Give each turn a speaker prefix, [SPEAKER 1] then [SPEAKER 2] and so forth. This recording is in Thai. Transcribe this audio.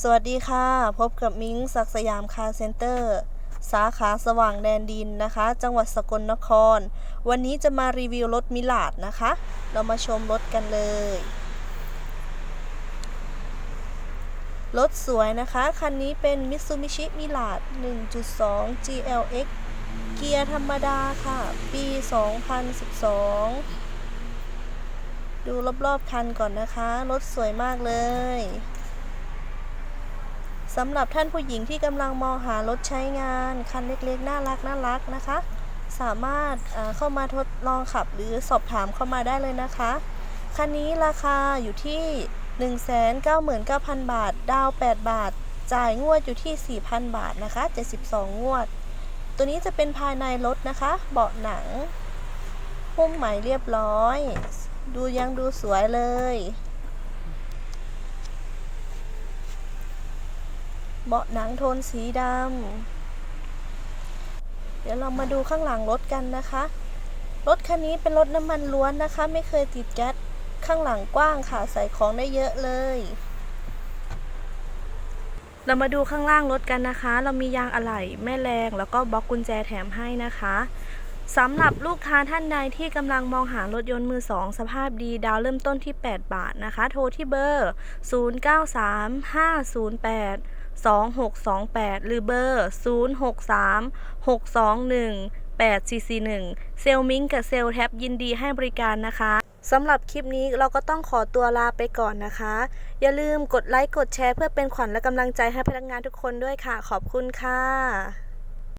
[SPEAKER 1] สวัสดีค่ะ พบกับมิ้งศักสยามคาร์เซ็นเตอร์ สาขาสว่างแดนดินนะคะ จังหวัดสกลนคร วันนี้จะมารีวิวรถมิลาดนะคะ เรามาชมรถกันเลย รถสวยนะคะ คันนี้เป็น Mitsubishi Mirage 1.2 GLX เกียร์ธรรมดาค่ะ ปี 2012 ดูรอบๆคันก่อนนะคะ รถสวยมากเลย สำหรับท่านผู้หญิงที่กำลังมองหารถใช้งาน คันเล็กๆ น่ารักน่ารักนะคะ สามารถเข้ามาทดลองขับหรือสอบถามเข้ามาได้เลยนะคะ คันนี้ราคาอยู่ที่ 199,000 บาท ดาว 8 บาท จ่ายงวดอยู่ที่ 4,000 บาทนะคะ 72 งวด ตัวนี้จะเป็นภายในรถนะคะ เบาะหนังหุ้มใหมเรียบร้อย ดูยังดูสวยเลย เบาะหนังโทนสีดำ เดี๋ยวเรามาดูข้างหลังรถกันนะคะ รถคันนี้เป็นรถน้ำมันล้วนนะคะ ไม่เคยติดแก๊สข้างหลังกว้างค่ะ ใส่ของได้เยอะเลย เรามาดูข้างล่างรถกันนะคะ เรามียางอะไหล่แม่แรง แล้วก็บล็อกกุญแจแถมให้นะคะ สำหรับลูกค้าท่านใดที่กำลังมองหารถยนต์มือสองสภาพดีดาวเริ่มต้นที่ 8 บาทนะคะ โทรที่เบอร์ 093508 2628 หรือเบอร์ 063 621 8441 เซลมิงกับเซลแท็บยินดีให้บริการนะคะสำหรับคลิปนี้เราก็ต้องขอตัวลาไปก่อนนะคะ อย่าลืมกดไลค์กดแชร์เพื่อเป็นขวัญและกำลังใจให้พนักงานทุกคนด้วยค่ะ ขอบคุณค่ะ